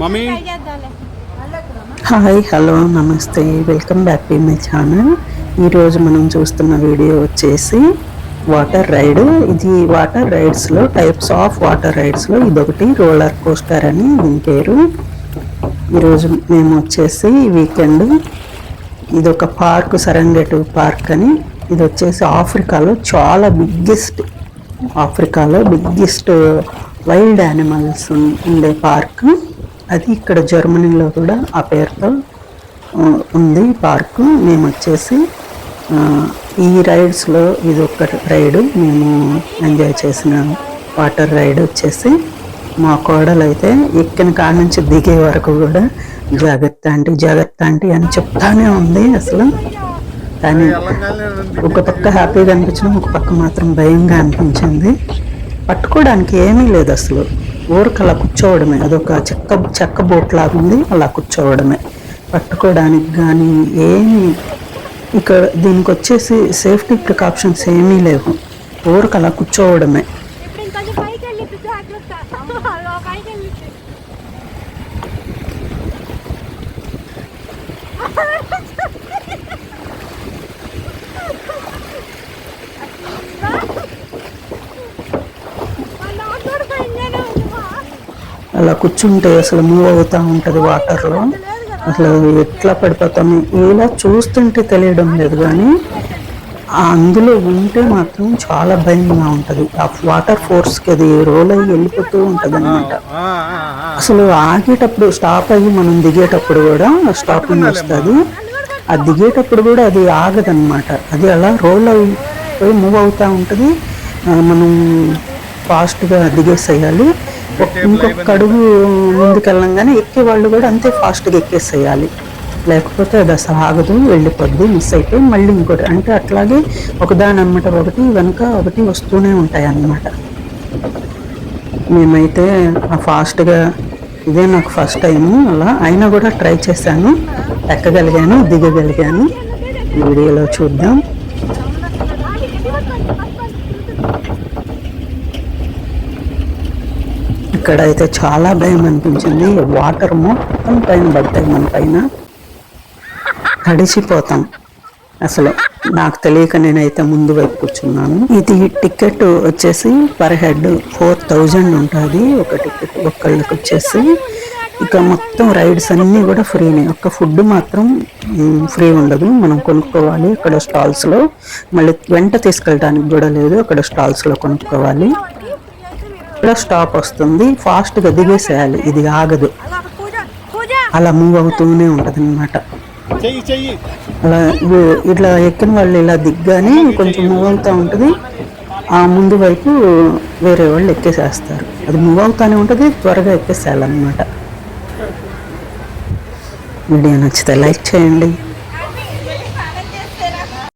Mummy. Hi hello namaste. Welcome back to my channel ఈరోజు మనం చూస్తున్న వీడియో వచ్చేసి వాటర్ రైడ్. ఇది వాటర్ రైడ్స్లో టైప్స్ ఆఫ్ వాటర్ రైడ్స్లో ఇదొకటి రోలర్ కోస్టర్ అని దీని పేరు. ఈరోజు మేము వచ్చేసి వీకెండ్ ఇది ఒక పార్క్ సరంగెటు పార్క్ అని. ఇది వచ్చేసి ఆఫ్రికాలో చాలా బిగ్గెస్ట్ ఆఫ్రికాలో బిగ్గెస్ట్ వైల్డ్ యానిమల్స్ ఉండే పార్క్ అది ఇక్కడ జర్మనీలో కూడా ఆ పేరుతో ఉంది పార్కు. మేము వచ్చేసి ఈ రైడ్స్లో ఇది ఒక రైడ్. మేము ఎంజాయ్ చేసిన వాటర్ రైడ్ వచ్చేసి మా కోడలు అయితే ఎక్కిన కాడ నుంచి దిగే వరకు కూడా జాగ్రత్త అంటే జాగ్రత్త అంటే అని చెప్తానే ఉంది అసలు. కానీ ఒక పక్క హ్యాపీగా అనిపించిన ఒక పక్క మాత్రం భయంగా అనిపించింది. పట్టుకోవడానికి ఏమీ లేదు అసలు. ఊరికి అలా కూర్చోవడమే. అదొక చెక్క చెక్క బోట్ లాగా ఉంది. అలా కూర్చోవడమే. పట్టుకోవడానికి కానీ ఏమీ ఇక్కడ దీనికి వచ్చేసి సేఫ్టీ ప్రికాషన్స్ ఏమీ లేవు. ఊరికి అలా కూర్చోవడమే. Ha ha వెళ్ళి జాగ్రత్త అలా కూర్చుంటే అసలు మూవ్ అవుతూ ఉంటుంది వాటర్లో అసలు ఎట్లా పడిపోతాము ఇలా చూస్తుంటే తెలియడం లేదు కానీ అందులో ఉంటే మాత్రం చాలా భయంగా ఉంటుంది. ఆ వాటర్ ఫోర్స్కి అది రోల్ అయ్యి వెళ్ళిపోతూ ఉంటుంది అనమాట అసలు ఆగేటప్పుడు స్టాప్ అయ్యి మనం దిగేటప్పుడు కూడా స్టాపింగ్ వస్తుంది. ఆ దిగేటప్పుడు కూడా అది ఆగదన్నమాట. అది అలా రోల్ అయిపోయి మూవ్ అవుతూ ఉంటుంది. మనం ఫాస్ట్గా దిగేసేయాలి. ఇంకొక అడుగు ముందుకు వెళ్ళంగానే ఎక్కే వాళ్ళు కూడా అంతే ఫాస్ట్గా ఎక్కేసేయాలి. లేకపోతే అది అసలు ఆగదు వెళ్ళిపోద్ది మిస్ అయిపోయి మళ్ళీ ఇంకోటి అంటే అట్లాగే ఒకదాని అన్నమాట ఒకటి వెనుక ఒకటి వస్తూనే ఉంటాయి అన్నమాట మేమైతే ఆ ఫాస్ట్గా ఇదే నాకు ఫస్ట్ టైము అలా అయినా కూడా ట్రై చేశాను. ఎక్కగలిగాను దిగగలిగాను. వీడియోలో చూద్దాం. ఇక్కడ అయితే చాలా భయం అనిపించింది. వాటర్ మొత్తం పైన పడతాయి మన పైన. తడిసిపోతాం. అసలు నాకు తెలియక నేనైతే ముందు వైపు కూర్చున్నాను. ఇది టికెట్ వచ్చేసి పర్ హెడ్ ఫోర్ థౌజండ్ ఉంటుంది. ఒక టికెట్ ఒక్కళ్ళకి వచ్చేసి. ఇక మొత్తం రైడ్స్ అన్నీ కూడా ఫ్రీనే. ఒక్క ఫుడ్ మాత్రం ఫ్రీ ఉండదు. మనం కొనుక్కోవాలి. అక్కడ స్టాల్స్లో. మళ్ళీ వెంట తీసుకెళ్ళడానికి కూడా లేదు. అక్కడ స్టాల్స్లో కొనుక్కోవాలి. ఇక్కడ స్టాప్ వస్తుంది. ఫాస్ట్గా దిగేసేయాలి. ఇది ఆగదు. అలా మూవ్ అవుతూనే ఉంటుంది అనమాట అలా ఇట్లా ఎక్కిన వాళ్ళు ఇలా దిగ్గానే కొంచెం మూవ్ అవుతూ ఉంటుంది. ఆ ముందు వైపు వేరే వాళ్ళు ఎక్కేసేస్తారు. అది మూవ్ అవుతానే ఉంటుంది. త్వరగా ఎక్కేసేయాలన్నమాట. వీడియో నచ్చితే లైక్ చేయండి.